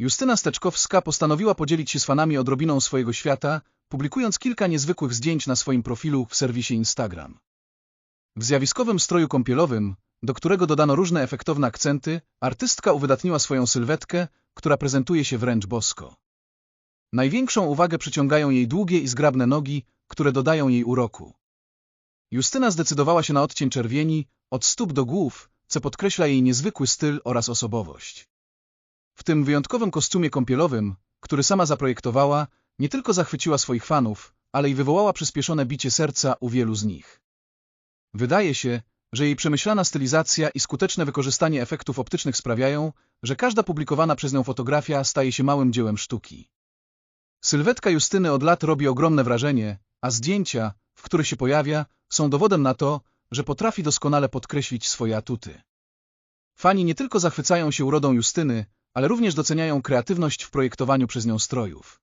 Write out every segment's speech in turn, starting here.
Justyna Steczkowska postanowiła podzielić się z fanami odrobiną swojego świata, publikując kilka niezwykłych zdjęć na swoim profilu w serwisie Instagram. W zjawiskowym stroju kąpielowym, do którego dodano różne efektowne akcenty, artystka uwydatniła swoją sylwetkę, która prezentuje się wręcz bosko. Największą uwagę przyciągają jej długie i zgrabne nogi, które dodają jej uroku. Justyna zdecydowała się na odcień czerwieni, od stóp do głów, co podkreśla jej niezwykły styl oraz osobowość. W tym wyjątkowym kostiumie kąpielowym, który sama zaprojektowała, nie tylko zachwyciła swoich fanów, ale i wywołała przyspieszone bicie serca u wielu z nich. Wydaje się, że jej przemyślana stylizacja i skuteczne wykorzystanie efektów optycznych sprawiają, że każda publikowana przez nią fotografia staje się małym dziełem sztuki. Sylwetka Justyny od lat robi ogromne wrażenie, a zdjęcia, w których się pojawia, są dowodem na to, że potrafi doskonale podkreślić swoje atuty. Fani nie tylko zachwycają się urodą Justyny, ale również doceniają kreatywność w projektowaniu przez nią strojów.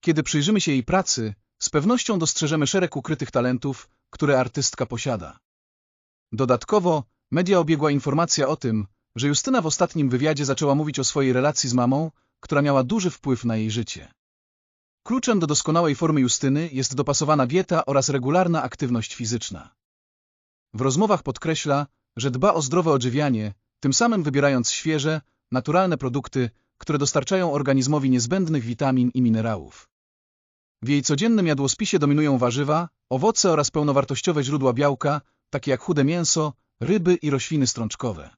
Kiedy przyjrzymy się jej pracy, z pewnością dostrzeżemy szereg ukrytych talentów, które artystka posiada. Dodatkowo, media obiegła informacja o tym, że Justyna w ostatnim wywiadzie zaczęła mówić o swojej relacji z mamą, która miała duży wpływ na jej życie. Kluczem do doskonałej formy Justyny jest dopasowana dieta oraz regularna aktywność fizyczna. W rozmowach podkreśla, że dba o zdrowe odżywianie, tym samym wybierając świeże, naturalne produkty, które dostarczają organizmowi niezbędnych witamin i minerałów. W jej codziennym jadłospisie dominują warzywa, owoce oraz pełnowartościowe źródła białka, takie jak chude mięso, ryby i rośliny strączkowe.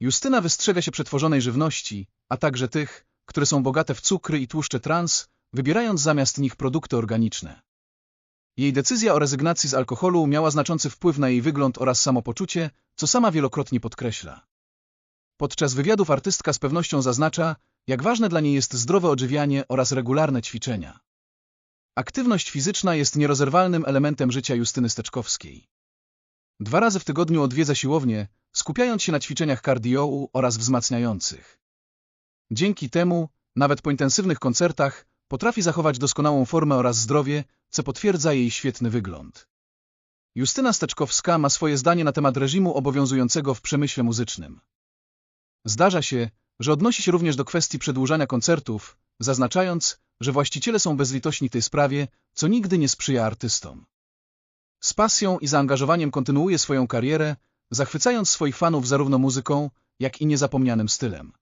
Justyna wystrzega się przetworzonej żywności, a także tych, które są bogate w cukry i tłuszcze trans, wybierając zamiast nich produkty organiczne. Jej decyzja o rezygnacji z alkoholu miała znaczący wpływ na jej wygląd oraz samopoczucie, co sama wielokrotnie podkreśla. Podczas wywiadów artystka z pewnością zaznacza, jak ważne dla niej jest zdrowe odżywianie oraz regularne ćwiczenia. Aktywność fizyczna jest nierozerwalnym elementem życia Justyny Steczkowskiej. Dwa razy w tygodniu odwiedza siłownię, skupiając się na ćwiczeniach cardio oraz wzmacniających. Dzięki temu, nawet po intensywnych koncertach, potrafi zachować doskonałą formę oraz zdrowie, co potwierdza jej świetny wygląd. Justyna Steczkowska ma swoje zdanie na temat reżimu obowiązującego w przemyśle muzycznym. Zdarza się, że odnosi się również do kwestii przedłużania koncertów, zaznaczając, że właściciele są bezlitośni w tej sprawie, co nigdy nie sprzyja artystom. Z pasją i zaangażowaniem kontynuuje swoją karierę, zachwycając swoich fanów zarówno muzyką, jak i niezapomnianym stylem.